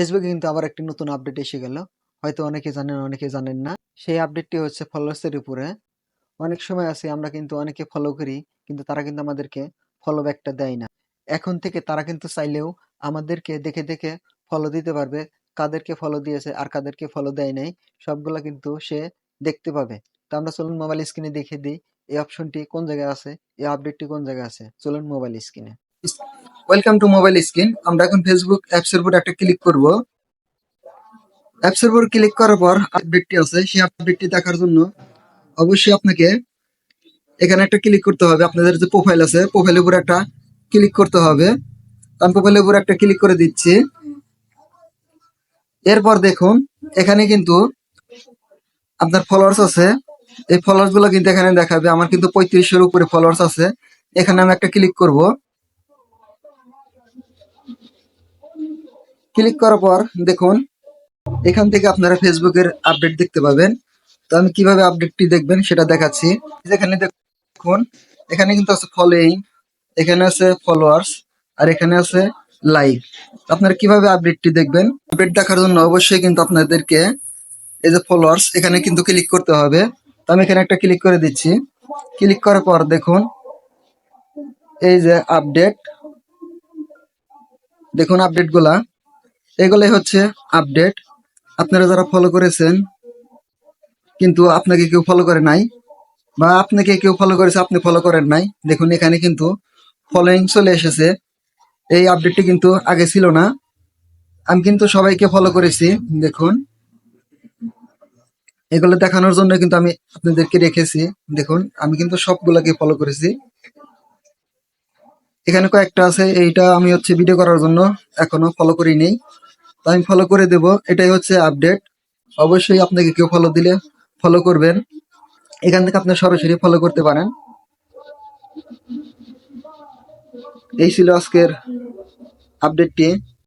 ফেসবুকে কিন্তু আবার একটি নতুন আপডেট এসে গেল। হয়তো অনেকে জানেন অনেকে জানেন না। সেই আপডেটটি হচ্ছে ফলোয়ার্সের উপরে। অনেক সময় আছে, আমরা কিন্তু অনেকে ফলো করি, কিন্তু তারা কিন্তু আমাদেরকে ফলো ব্যাকটা দেয় না। এখন থেকে তারা কিন্তু চাইলেও আমাদেরকে দেখে দেখে ফলো দিতে পারবে, কাদেরকে ফলো দিয়েছে আর কাদেরকে ফলো দেয় নাই, সবগুলা কিন্তু সে দেখতে পাবে। তো আমরা চলুন মোবাইল স্ক্রিনে দেখে দিই, এই অপশনটি কোন জায়গায় আছে, এই আপডেটটি কোন জায়গায় আছে? চলুন মোবাইল স্ক্রিনে ওয়েলকাম টু মোবাইল স্ক্রিন আমরা এখন ফেসবুক অ্যাপস এর উপর একটা ক্লিক করব। অ্যাপস এর উপর ক্লিক করার পর আপডেটটি আছে। সেই আপডেটটি দেখার জন্য অবশ্যই আপনাকে এখানে একটা ক্লিক করতে হবে। আপনাদের যে প্রোফাইল আছে প্রোফাইলের উপর একটা ক্লিক করতে হবে। আমি প্রোফাইলের উপর একটা ক্লিক করে দিচ্ছি। এরপর দেখুন, এখানে কিন্তু আপনার ফলোয়ার্স আছে। এই ফলোয়ার্সগুলো কিন্তু এখানে দেখাবে। আমার কিন্তু পঁয়ত্রিশের উপরে ফলোয়ার্স আছে। এখানে আমি একটা ক্লিক করব। ক্লিক করার পর দেখুন, এখান থেকে আপনারা ফেসবুকের আপডেট দেখতে পাবেন। তো আমি কীভাবে আপডেটটি দেখবেন সেটা দেখাচ্ছি। এখানে দেখুন, এখানে কিন্তু আছে ফলোইং এখানে আছে ফলোয়ার্স আর এখানে আছে লাইক আপনারা কীভাবে আপডেটটি দেখবেন? আপডেট দেখার জন্য অবশ্যই কিন্তু আপনাদেরকে এই যে ফলোয়ার্স এখানে কিন্তু ক্লিক করতে হবে। তো আমি এখানে একটা ক্লিক করে দিচ্ছি। ক্লিক করার পর দেখুন, এই যে আপডেট দেখুন আপডেটগুলা এগুলাই হচ্ছে আপডেট আপনারা যারা ফলো করেছেন, কিন্তু আপনাকে কেউ ফলো করে নাই, বা আপনাকে কেউ ফলো করেছে, আপনি ফলো করেন নাই, দেখুন এখানে কিন্তু ফলোইং চলে এসেছে। এই আপডেটটি কিন্তু আগে ছিল না। আমি কিন্তু সবাইকে ফলো করেছি, দেখুন। এগুলো দেখানোর জন্য কিন্তু আমি আপনাদেরকে রেখেছি, দেখুন। আমি কিন্তু সবগুলোকে ফলো করেছি। এখানে কয়েকটা আছে, এইটা আমি হচ্ছে ভিডিও করার জন্য এখনও ফলো করি নেই। তো আমি ফলো করে দেব, এটাই হচ্ছে আপডেট অবশ্যই আপনাকে কেউ ফলো দিলে ফলো করবেন। এখান থেকে আপনি সরাসরি ফলো করতে পারেন। এই ছিল আজকের আপডেটটি